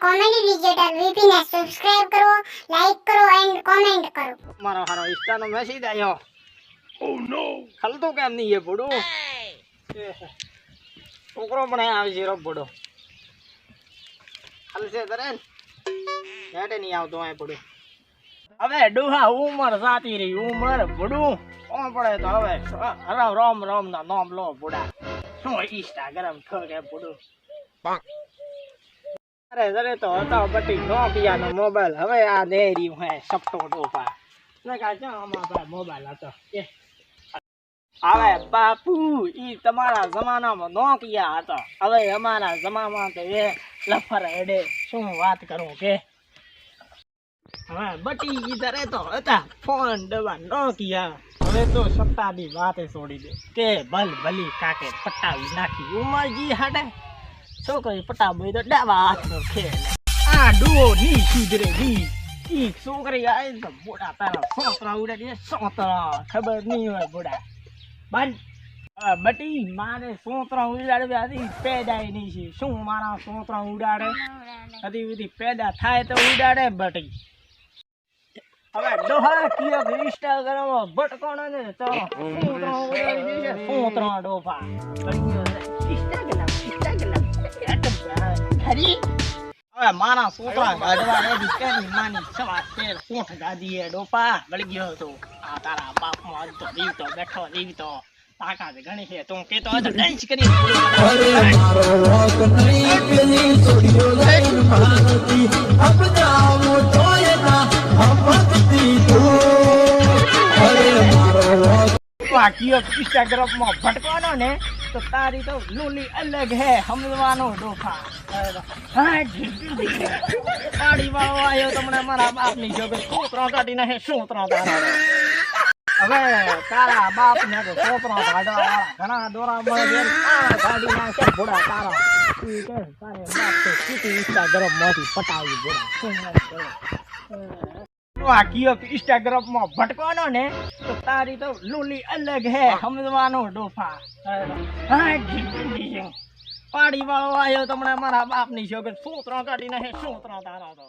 Comedy digital VP ને subscribe કરો like કરો એન્ડ કોમેન્ટ કરો. મારો હારો ઇન્સ્ટાનો મેસેજ આયો. ઓ નો ખલતો કેમ નહીં એ પડું છોકરો પણ આવી છે રો પડો હલશે તરે નેટે નહીં આવતો અહીં પડું હવે ડોહા ઉમર સાતી રહી ઉમર પડું કોણ પડે તો હવે? રામ રામ રામ ના નામ લો બુડા શું ઇન્સ્ટાગ્રામ ઠગે પડું અરે તો હતો, બટી નોકિયાનો મોબાઈલ હવે આ રહ્યું હે સપટો ટોપા ને કાચો આમાં ભાઈ મોબાઈલ હતો. એ. હવે બાપુ, ઈ તમારા જમાનામાં નોકિયા હતો. હવે અમારા જમાનામાં તો એ લફર હેડે. શું વાત કરું કે? હવે બટી ઈધરે તો હતા, ફોન દબા નોકિયા. હવે તો સત્તાની વાતે છોડી દે. કે ભલ ભલી કાકે પટાવી નાખી. ઉમરજી હાડે છોકરી પટાવી તો ડાબા હાથનો ખેલ આ ડુઓ ની સુધરે ની ઈ છોકરી આય તો બોડા તારા સોતરા ઉડે દે સોતરા ખબર નહીં હોય બોડા હવે બટી મારે સોતરા ઉડાડે હતી પેદાય નહીં છે શું મારા સોતરા ઉડાડે હતી બધી પેદા થાય તો ઉડાડે બટી હવે ડોહા કિયો ઇન્સ્ટાગ્રામ ભટકોણ ને તો સોતરા ઉડાડી છે સોતરા ડોફા ઇન્સ્ટાગ્રામ હવે મારા છોકરા ગાડવા રેડી કરી માની સવા તેર કોઠ ગાદી એ ડોપા ગળી ગયો હતો. આ તારા બાપમાં તો તું ડાન્સ કરી રોક બાકીઓ ઇન્સ્ટાગ્રામમાં ભટકવાનો ને તો તારી તો લુલી અલગ હે, હમલવાનો ડોફા. પાડી વાળો આવ્યો તમને મારા બાપની જોગે છોકરો કાઢી નાખે શું ત્રણ તારા હવે તારા બાપ ને તો છોકરો કાઢવા ઘણા દોરા મળે કાઢી નાખે ભોડા તારા. તારે બાપ તો ઇન્સ્ટાગ્રામમાંથી પટાવી ભોળા. શું વાત કરે આ કયો ઇન્સ્ટાગ્રામમાં ભટકવાનો ને તો તારી તો લુલી અલગ હે સમજવાનો ડોફા. પાડી વાળો આવ્યો તમને મારા બાપની છોકરી શું ત્રણ કાઢી નાખે? શું ત્રણ તારા તો?